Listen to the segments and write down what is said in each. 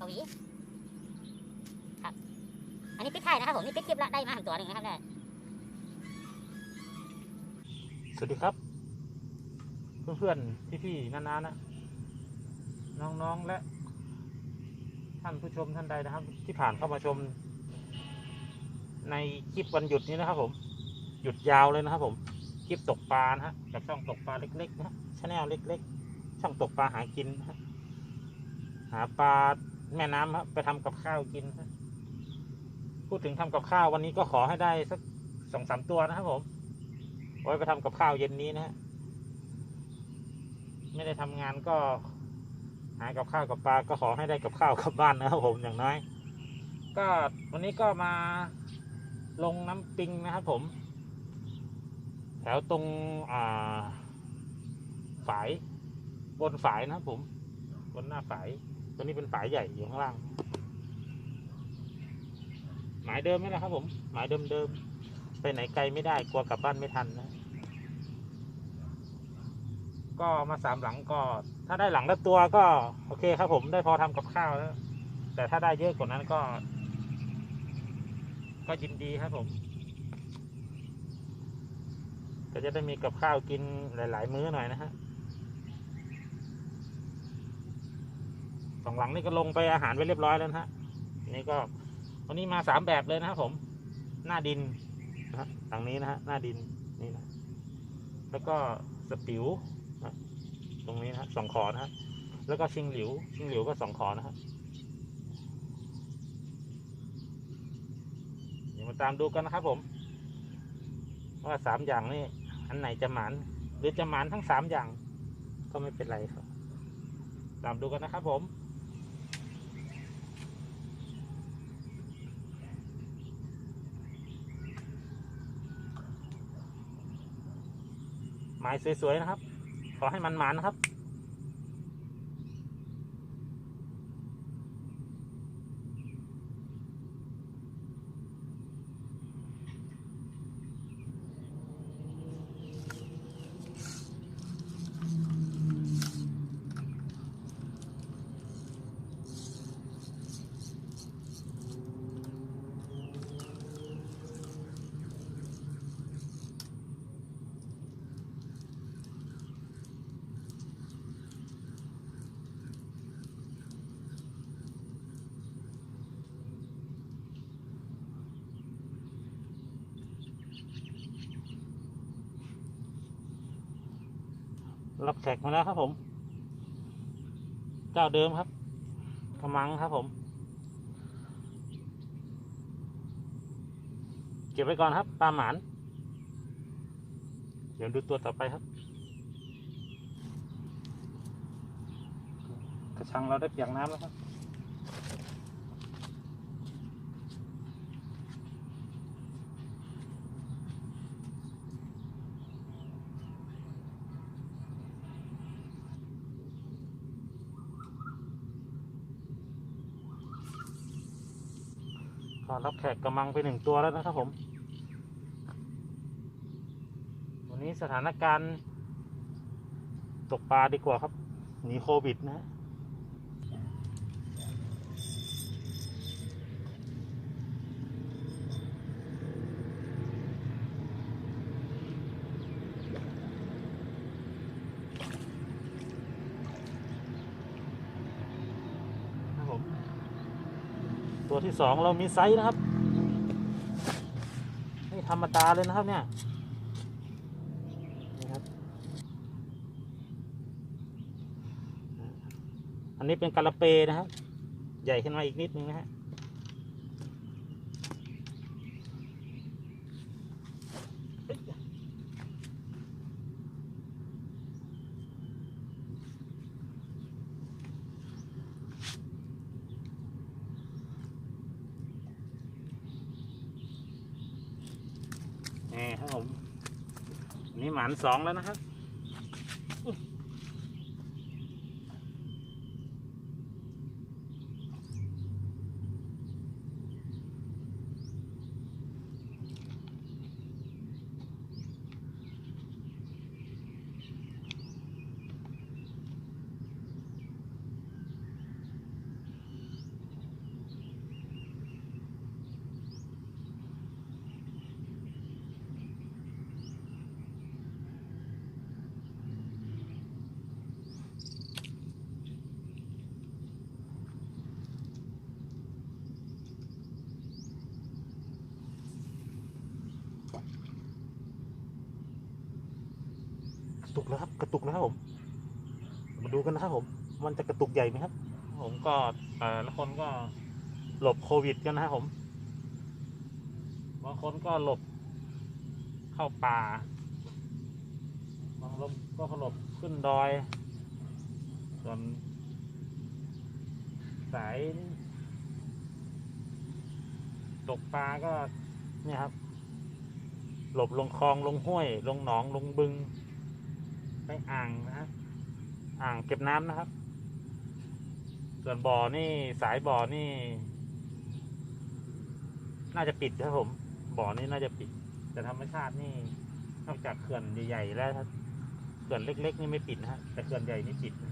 กวีครับ อันนี้ปิดท้ายนะครับผมนี่ปิดคลิปละได้มาทั้งตัวหนึ่งนะครับเนี่ยสวัสดีครับ เพื่อนๆพี่ๆนานานะน้องๆและ ท่านผู้ชมท่านใดนะครับ ที่ผ่านเข้ามาชม ในคลิปวันหยุดนี้นะครับ ผม หยุดยาวเลยนะครับ ผมคลิปตกปลานะฮะกับช่องตกปลาเล็กๆนะฮะชแนลเล็ก ๆ ช่องตกปลาหากินนะฮะหาปลา แม่น้ำครับไปทำกับข้าวกินพูดถึงทำกับข้าววันนี้ก็ขอให้ได้สักสองสามตัวนะครับผมไว้ไปทำกับข้าวเย็นนี้นะฮะไม่ได้ทำงานก็ หากับข้าวกับปลาก็ขอให้ได้กับข้าวกลับบ้านนะครับผมอย่างน้อย ก็วันนี้ก็มาลงน้ำปิงนะครับผม แถวตรงอ่าฝายบนฝายนะครับผม บนหน้าฝาย ตัวนี้เป็นฝายใหญ่อยู่ข้างล่าง หมายเดิมนี่แหละครับผม หมายเดิมเดิมๆไปไหนไกลไม่ได้กลัวกลับบ้านไม่ทันนะ ก็มาสามหลังก็ ถ้าได้หลังละตัวก็ โอเคครับผมได้พอทำกับข้าวแล้ว แต่ถ้าได้เยอะกว่านั้นก็ ก็ยินดีครับผมก็จะได้มีกับข้าวกินหลาย ๆ มื้อหน่อยนะฮะ องหลังนี่ก็ลงไปอาหารไว้เรียบร้อยแล้วนะฮะนี่ก็วันนี้มาสามแบบเลยนะครับผม หน้าดินนะฮะหลังนี้นะฮะหน้าดินนี่นะแล้วก็สปิวนะตรงนี้นะฮะสองขอนะฮะแล้วก็ชิงหลิว ชิงหลิวก็สองขอนะฮะเดี๋ยวมาตามดูกันนะครับผม ว่าสามอย่างนี่อันไหนจะหมานหรือจะหมานทั้งสามอย่างก็ไม่เป็นไรครับ ตามดูกันนะครับผม หมายสวยๆนะครับ ขอให้มันหมานนะครับ รับแขกมาแล้วครับผม เจ้าเดิมครับกระมังครับผม เก็บไว้ก่อนครับปลาหมาน เดี๋ยวดูตัวต่อไปครับ กระชังเราได้เปียกน้ำแล้วครับ ก็รับแขกกำมังไปหนึ่งตัวแล้วนะครับผม วันนี้สถานการณ์ ตกปลาดีกว่าครับ หนีโควิดนะฮะครับผม ตัวที่สองเรามีไซส์นะครับไม่ธรรมดาเลยนะครับเนี่ยนี่ครับ อันนี้เป็นกาลาเปนะครับ ใหญ่ขึ้นมาอีกนิดนึงนะฮะ นี่ครับผมนี่หมันสองแล้วนะครับ ระตุกแล้วครับ กระตุกแล้วครับผม มาดูกันนะครับผม มันจะกระตุกใหญ่ไหมครับ ผมก็แต่ละคนก็หลบโควิดกันนะครับผม บางคนก็หลบเข้าป่า บางลมก็หลบขึ้นดอย ส่วนสายตกปลาก็เนี่ยครับ หลบลงคลองลงห้วย ลงหนองลงบึง ไปอ่างนะฮะอ่างเก็บน้ำนะครับ ส่วนบ่อนี่สายบ่อนี่ น่าจะปิดครับผม บ่อนี่น่าจะปิด แต่ธรรมชาตินี่นอกจากเขื่อนใหญ่ๆแล้วครับเขื่อนเล็ก ๆ นี่ไม่ปิดนะฮะแต่เขื่อนใหญ่นี่ปิดนะ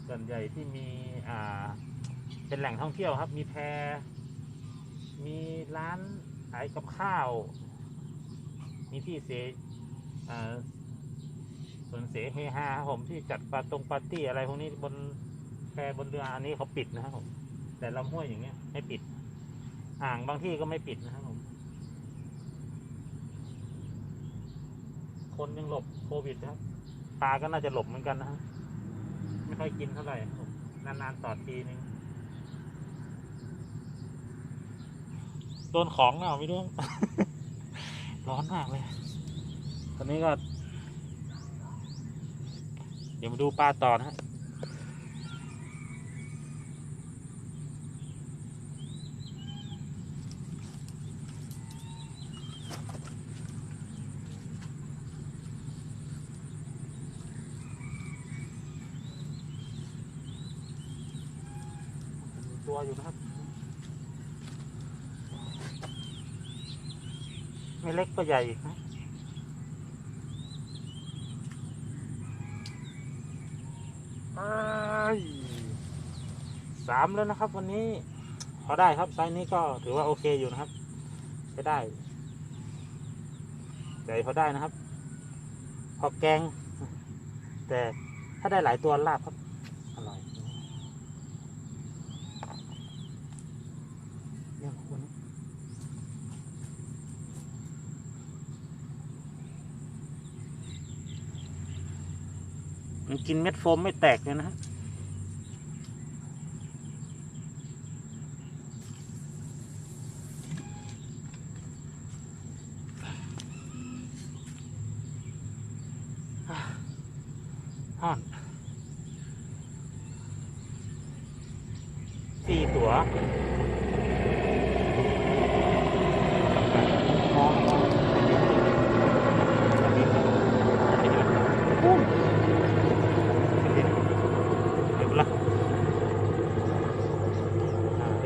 เขื่อนใหญ่ที่มีอ่า เป็นแหล่งท่องเที่ยวครับ มีแพมีร้านขายกับข้าว มีที่เสอ่าส วนเสเฮฮาครับผมที่จัดปาตรงปาร์ตี้อะไรพวกนี้บนแพบนเรืออันนี้เขาปิดนะครับผมแต่ลำห้วยอย่างเงี้ยไม่ปิด อ่างบางที่ก็ไม่ปิดนะครับผมคนยังหลบโควิดนะครับปลาก็น่าจะหลบเหมือนกันนะไม่ค่อยกินเท่าไหร่ครับผมนานๆต่อทีนึงโดนของเปล่าไม่รู้ ร้อนมากเลย ตอนนี้ก็ ดี๋ยวมาดูปลาต่อนะฮะตัวอยู่นะครับ ไม่เล็กก็ใหญ่นะอ้าย สามแล้วนะครับ วันนี้พอได้ครับไซส์นี้ก็ถือว่าโอเคอยู่นะครับใช้ได้ใหญ่พอได้นะครับ พอแกง แต่ถ้าได้หลายตัวลาบครับอร่อยเรื่องคนนี้มันกินเม็ดโฟมไม่แตกเลยนะฮะฮ่อนสี่ตัวมองมองเป็นลิ้นเป็นลิ้นปุ้ม เดี๋ยวละ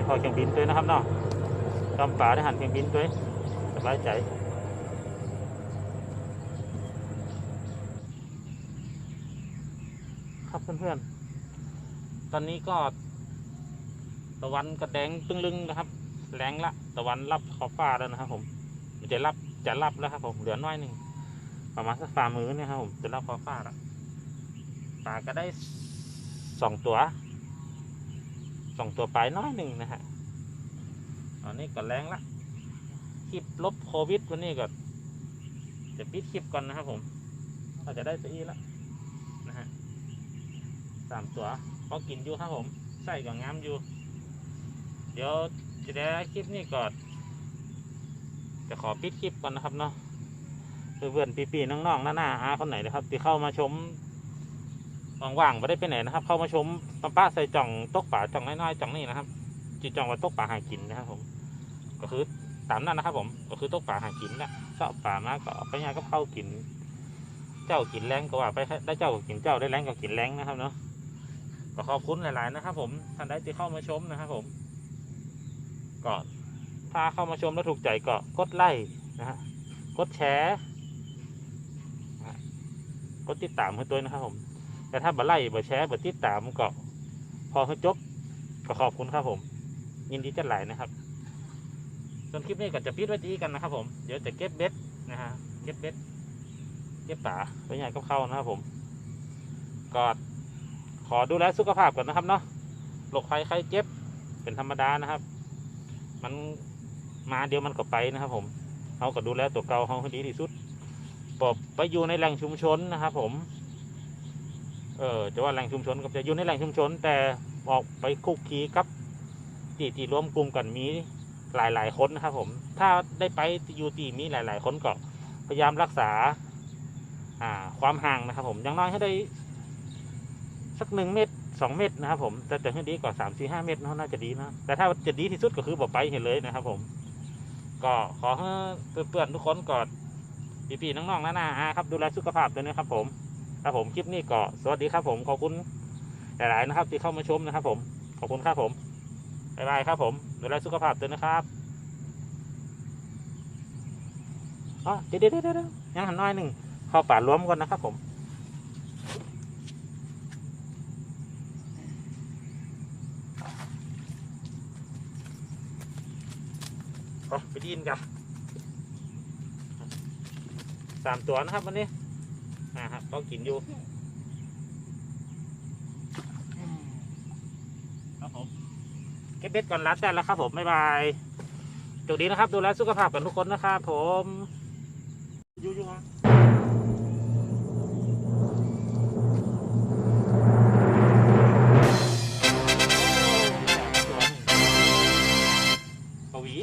อ่า เพียวพอเครื่องบินตัวนะครับเนาะกำป่าได้หันเครื่องบินตัวสบายใจครับเพื่อนๆ ตอนนี้ก็ตะวันก็แดงตึงลึงนะครับ แรงละตะวันรับขอบฟ้าแล้วนะครับ ผมมันจะรับจะรับแล้วครับผมเหลือน้อยหนึ่งประมาณสักฝ่ามือเนี่ยครับผมจะรับขอบฟ้าแล้วปลาก็ได้สองตัวสองตัวปลายน้อยหนึ่งนะฮะ อันนี้ก็แรงละคลิปลบโควิดวันนี้ก็จะปิดคลิปก่อนนะครับผมเราจะได้ไปอีล้วนะฮะสามตัวพอกินอยู่ครับผมใส่กับงามอยู่ เดี๋ยวจะได้คลิปนี้ก่อนจะขอปิดคลิปก่อนนะครับเนาะเพื่อนๆพี่ๆน้องๆหน้าๆอาคนไหนนะครับที่เข้ามาชมว่างๆไม่ได้ไปไหนนะครับ เข้ามาชมป้าป้าใส่จ่องตกป่าจ่องน้อยๆจ่องนี่นะครับ จีจ่องว่าตกป่าหากินนะครับผม ก็คือตามนั้นนะครับ ผม ก็คือตกป่าหากินแหละชอบป่ามาก็เอาไปย่างกับข้ากิน เจ้ากินแรงก็ว่าไปได้เจ้ากินเจ้าได้แรงก็กินแรงนะครับเนาะก็ขอบคุณหลาย ๆ นะครับ ผมท่านใดที่เข้ามาชมนะครับผมก็ถ้าเข้ามาชมแล้วถูกใจก็กดไลค์นะฮะกดแชร์กดติดตามให้ตัวนะครับผม แต่ถ้าบ่ไล่บ่แชร์บ่ติดตามก็พอเขาจบก็ขอบคุณครับผม ยินดีจัดหลนะครับ ส่วนคลิปนี้ก็จะปิดไว้ที่กันนะครับ ผมเดี๋ยวจะเก็บเบ็ดนะฮะเก็บเบ็ดเก็บป่าไปใหญ่กับเข้านะครับผมก็ขอดูแลสุขภาพก่อนนะครับเนาะโรคภัยไข้เจ็บเป็นธรรมดานะครับ มันมาเดียวมันก็ไปนะครับผมเขาก็ดูแลตัวเก่าเขาให้ดีที่สุดบอกไปอยู่ในแหล่งชุมชนนะครับผม เออจะว่าแหล่งชุมชนกับจะอยู่ในแหล่งชุมชน แต่ออกไปคุกคีกับ ตีตีรวมกลุ่มกันมีหลายๆคนนะครับผม ถ้าได้ไปอยู่ตีมีหลาย ๆ คนก็พยายามรักษาอ่าความห่างนะครับผมอย่างน้อยให้ได้สักหนึ่งเมตรสองเมตรนะครับผมแต่จะให้ดีกว่าสามสี่ห้าเมตรน่าจะดีนะแต่ถ้าจะดีที่สุดก็คือบอกไปเห็นเลยนะครับผม ก็ขอให้เพื่อนๆทุกคนกอดพี่ๆน้องๆนาๆครับดูแลสุขภาพด้วยนะครับผมครับผมคลิปนี้ก็สวัสดีครับผมขอบคุณหลายๆนะครับ ที่เข้ามาชมนะครับผมขอบคุณครับผม บ๊ายบายครับผมดูแลสุขภาพด้วยนะครับอ๋อเดี๋ยวเดี๋ยวเดี๋ยวยังหันน้อยหนึ่งเข้าป่ารวมก่อนนะครับผมเอไปดินกันสามตัวนะครับวันนี้อ่าครับก็กินอยู่ครับผม เก็บเบ็ดก่อนรัดได้แล้วครับผมบ๊ายบายโชคดีนะครับ ดูแลสุขภาพกันทุกคนนะครับผมอยู่อยู่ฮะกวี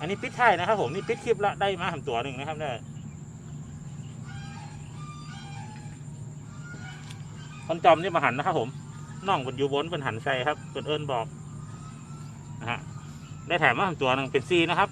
อันนี้ปิดไทายนะครับผม นี่ปิดคลิปละได้มาทำตัวหนึ่งนะครับเนี่ย คนจอมนี่มาหันนะครับผมน่องเป็นยูบนเป็นหันใส่ครับเป็นเอิญบอกนะฮะได้แถมมาทำตัวหนึ่งเป็นซีนะครับ